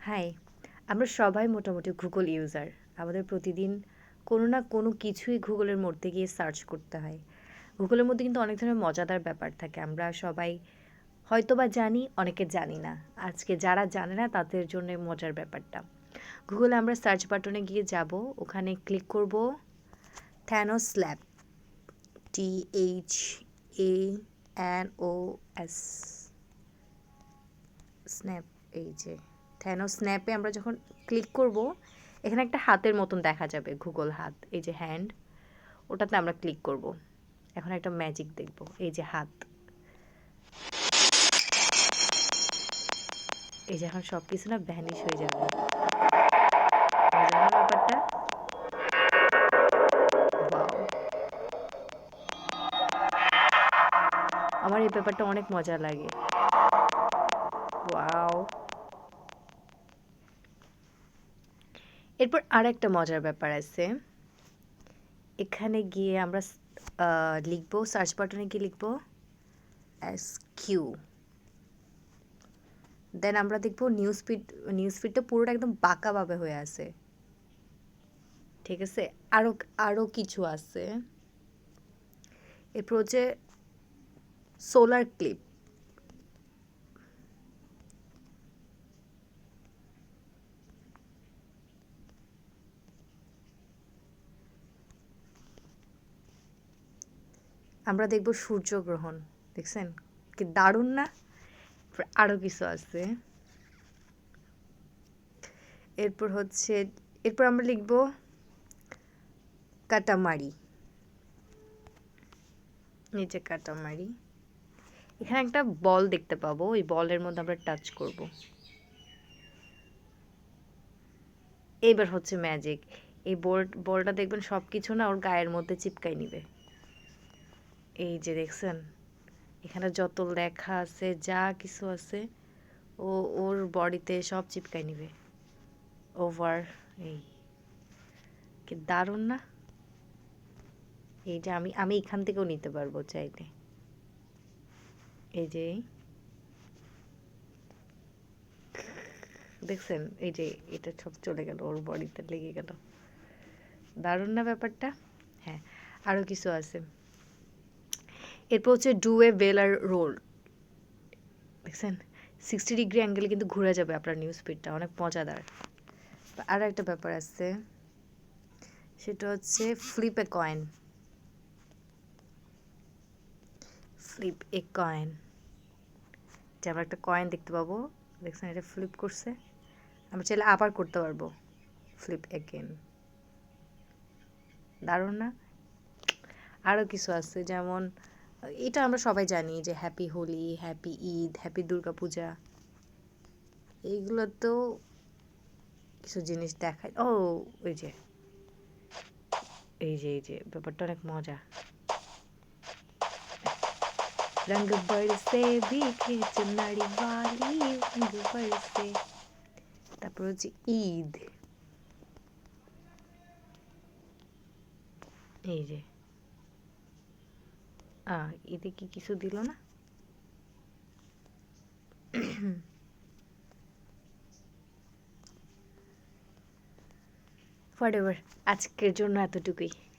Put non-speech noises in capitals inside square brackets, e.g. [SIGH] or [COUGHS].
High আমরা সবাই মোটামুটি গুগল ইউজার আমাদের প্রতিদিন কোনো না কোনো কিছুই গুগলের মধ্যে গিয়ে সার্চ করতে হয়। গুগলের মধ্যে কিন্তু অনেক ধরনের মজাদার ব্যাপার থাকে। আমরা সবাই হয়তো বা জানি, অনেকে জানি না। আজকে যারা জানে না, তাদের জন্য মজার ব্যাপারটা। গুগলে আমরা সার্চ বাটনে গিয়ে যাব। ওখানে ক্লিক করব Thanos slab T H A N O S snap এই যে। থ্যানো স্ন্যাপে আমরা যখন ক্লিক করব, এখানে একটা হাতের মতন দেখা যাবে গুগল হাত, এই যে হ্যান্ড ওটাতে আমরা ক্লিক করব। এখন একটা ম্যাজিক দেখব, এই যে হাত। এই যে এখন সব কিছু না ভ্যানিশ হয়ে যাবে। আমার এই ব্যাপারটা অনেক মজা লাগে। ওয়াও এরপর আর একটা মজার ব্যাপার আছে। এখানে গিয়ে আমরা লিখব সার্চ বাটনে গিয়ে লিখব এস কিউ দেন আমরা দেখব নিউজ ফিড নিউজ ফিডটা পুরোটা একদম বাঁকাভাবে হয়ে আছে। ঠিক আছে? আরও আরও কিছু আছে। এরপর হচ্ছে সোলার ক্লিপ আমরা দেখব সূর্যগ্রহণ, দেখছেন? কি দারুণ না? আরও কিছু আছে। এরপর হচ্ছে, এরপর আমরা লিখব কাটামারি। নিচে কাটামারি। এখানে একটা বল দেখতে পাবো, ওই বলের মধ্যে আমরা টাচ করব। এইবার হচ্ছে ম্যাজিক এই বল বলটা দেখবেন সব কিছু না ওর গায়ের মধ্যে চিপকাই নিবে। এই যে দেখছেন, এখানে যত লেখা আছে, যা কিছু আছে, ও ওর বডিতে সব চিপকাই নিবে। ওভার এই। কি দারুণ না? এই যে আমি আমি এখান থেকেও নিতে পারব চাইলে। এই যে দেখছেন, এই যে এটা সব চলে গেল, ওর বডিতে লেগে গেল। দারুণ না ব্যাপারটা? হ্যাঁ আরও কিছু আছে। এরপর হচ্ছে ডু এ বেলার রোল। দেখছেন? সিক্সটি ডিগ্রি অ্যাঙ্গেলে কিন্তু ঘুরে যাবে আপনার নিউজ ফিডটা অনেক মজাদার। আর একটা ব্যাপার আছে, সেটা হচ্ছে flip a coin flip a coin যে আমরা একটা কয়েন দেখতে পাবো, দেখছেন এটা ফ্লিপ করছে। আমরা চাইলে আবার করতে পারব ফ্লিপ এগেন দারুণ না? আরও কিছু আছে, যেমন এটা আমরা সবাই জানি যে happy Holi happy Eid happy Durga Puja এইগুলো তো কিছু জিনিস দেখায়। ও, ওই যে, এই যে এই যে, ব্যাপারটা অনেক মজা। রঙ বড় সে বিখে বালি, রঙ বড় তারপর হচ্ছে ঈদ। এই যে ঈদে কি কিছু দিল না? [COUGHS] হোয়াট আজকের জন্য এতটুকুই।